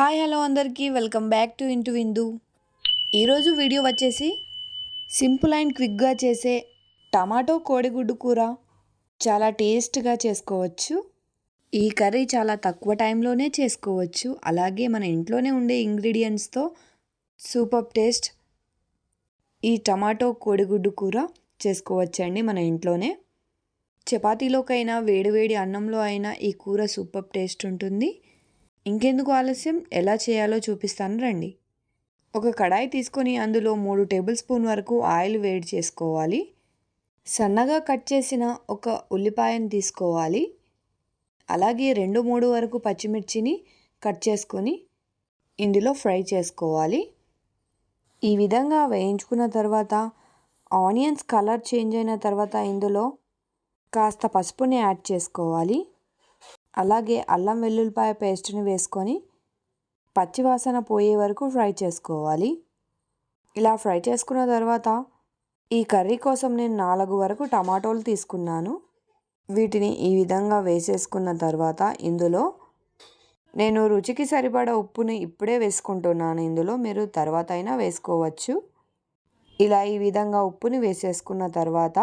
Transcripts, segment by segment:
Hi hello అందరికీ. Welcome back to into Vindu. ఈరోజు video వచ్చేసి సింపుల్ అండ్ క్విక్గా చేసే టమాటో కోడిగుడ్డు కూర. చాలా టేస్ట్గా చేసుకోవచ్చు. ఈ కర్రీ చాలా తక్కువ టైంలోనే చేసుకోవచ్చు. అలాగే మన ఇంట్లోనే ఉండే ఇంగ్రీడియంట్స్తో సూపర్ టేస్ట్ ఈ టమాటో కోడిగుడ్డు కూర చేసుకోవచ్చండి మన ఇంట్లోనే. చపాతీలోకైనా వేడివేడి అన్నంలో అయినా ఈ కూర సూపర్ టేస్ట్ ఉంటుంది. ఇంకెందుకు ఆలస్యం? ఎలా చేయాలో చూపిస్తాను రండి. ఒక కడాయి తీసుకొని అందులో మూడు టేబుల్ స్పూన్ వరకు ఆయిల్ వేడి చేసుకోవాలి. సన్నగా కట్ చేసిన ఒక ఉల్లిపాయను తీసుకోవాలి. అలాగే రెండు మూడు వరకు పచ్చిమిర్చిని కట్ చేసుకొని ఇందులో ఫ్రై చేసుకోవాలి. ఈ విధంగా వేయించుకున్న తర్వాత ఆనియన్స్ కలర్ చేంజ్ అయిన తర్వాత ఇందులో కాస్త పసుపుని యాడ్ చేసుకోవాలి. అలాగే అల్లం వెల్లుల్లిపాయ పేస్ట్ని వేసుకొని పచ్చివాసన పోయే వరకు ఫ్రై చేసుకోవాలి. ఇలా ఫ్రై చేసుకున్న తర్వాత ఈ కర్రీ కోసం నేను నాలుగు వరకు టమాటోలు తీసుకున్నాను. వీటిని ఈ విధంగా వేసేసుకున్న తర్వాత ఇందులో నేను రుచికి సరిపడ ఉప్పుని ఇప్పుడే వేసుకుంటున్నాను. ఇందులో మీరు తర్వాత అయినా వేసుకోవచ్చు. ఇలా ఈ విధంగా ఉప్పుని వేసేసుకున్న తర్వాత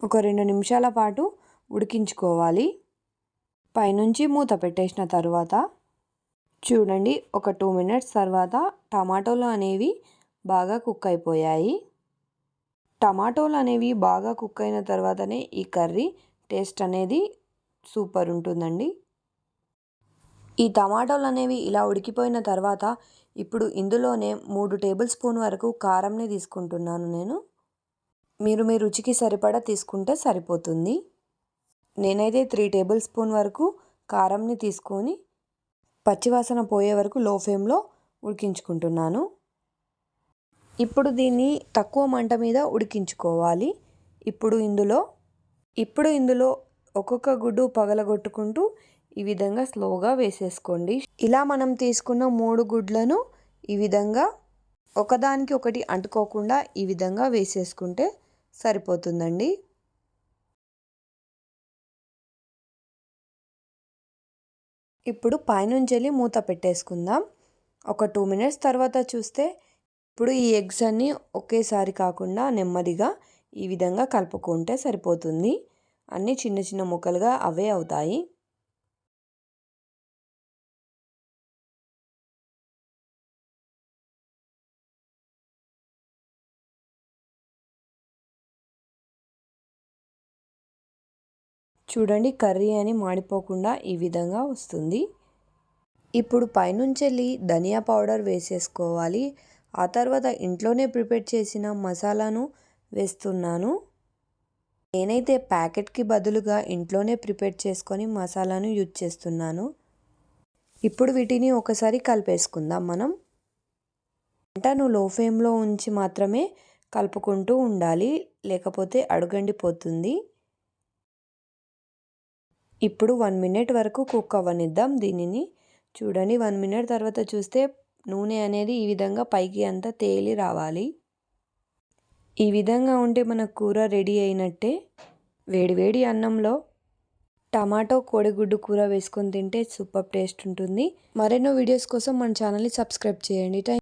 ఒక రెండు నిమిషాల పాటు ఉడికించుకోవాలి. పైనుంచి మూత పెట్టేసిన తర్వాత చూడండి ఒక టూ మినిట్స్ తర్వాత టమాటోలు అనేవి బాగా కుక్ అయిపోయాయి. టమాటోలు అనేవి బాగా కుక్ అయిన తర్వాతనే ఈ కర్రీ టేస్ట్ అనేది సూపర్ ఉంటుందండి. ఈ టమాటోలు అనేవి ఇలా ఉడికిపోయిన తర్వాత ఇప్పుడు ఇందులోనే మూడు టేబుల్ స్పూన్ వరకు కారంని తీసుకుంటున్నాను నేను. మీరు మీ రుచికి సరిపడా తీసుకుంటే సరిపోతుంది. నేనైతే త్రీ టేబుల్ స్పూన్ వరకు కారంని తీసుకొని పచ్చివాసన పోయే వరకు లో ఫ్లేమ్లో ఉడికించుకుంటున్నాను. ఇప్పుడు దీన్ని తక్కువ మంట మీద ఉడికించుకోవాలి. ఇప్పుడు ఇందులో ఇప్పుడు ఇందులో ఒక్కొక్క గుడ్డు పగలగొట్టుకుంటూ ఈ విధంగా స్లోగా వేసేసుకోండి. ఇలా మనం తీసుకున్న మూడు గుడ్లను ఈ విధంగా ఒకదానికి ఒకటి అంటుకోకుండా ఈ విధంగా వేసేసుకుంటే సరిపోతుందండి. ఇప్పుడు పైనుంచి మూత పెట్టేసుకుందాం. ఒక టూ మినిట్స్ తర్వాత చూస్తే ఇప్పుడు ఈ ఎగ్స్ అన్నీ ఒకేసారి కాకుండా నెమ్మదిగా ఈ విధంగా కలుపుకుంటే సరిపోతుంది. అన్నీ చిన్న చిన్న ముక్కలుగా అవే అవుతాయి. చూడండి కర్రీ అని మాడిపోకుండా ఈ విధంగా వస్తుంది. ఇప్పుడు పైనుంచెల్లి ధనియా పౌడర్ వేసేసుకోవాలి. ఆ తర్వాత ఇంట్లోనే ప్రిపేర్ చేసిన మసాలాను వేస్తున్నాను. నేనైతే ప్యాకెట్కి బదులుగా ఇంట్లోనే ప్రిపేర్ చేసుకొని మసాలాను యూజ్ చేస్తున్నాను. ఇప్పుడు వీటిని ఒకసారి కలిపేసుకుందాం మనం. వంటను లో ఫ్లేమ్లో ఉంచి మాత్రమే కలుపుకుంటూ ఉండాలి లేకపోతే అడుగండిపోతుంది. ఇప్పుడు వన్ మినిట్ వరకు కుక్ అవ్వనిద్దాం దీనిని. చూడండి వన్ మినిట్ తర్వాత చూస్తే నూనె అనేది ఈ విధంగా పైకి అంతా తేలి రావాలి. ఈ విధంగా ఉంటే మన కూర రెడీ అయినట్టే. వేడివేడి అన్నంలో టమాటో కోడిగుడ్డు కూర వేసుకొని తింటే సూపర్ టేస్ట్ ఉంటుంది. మరెన్నో వీడియోస్ కోసం మన ఛానల్ని సబ్స్క్రైబ్ చేయండి. థ్యాంక్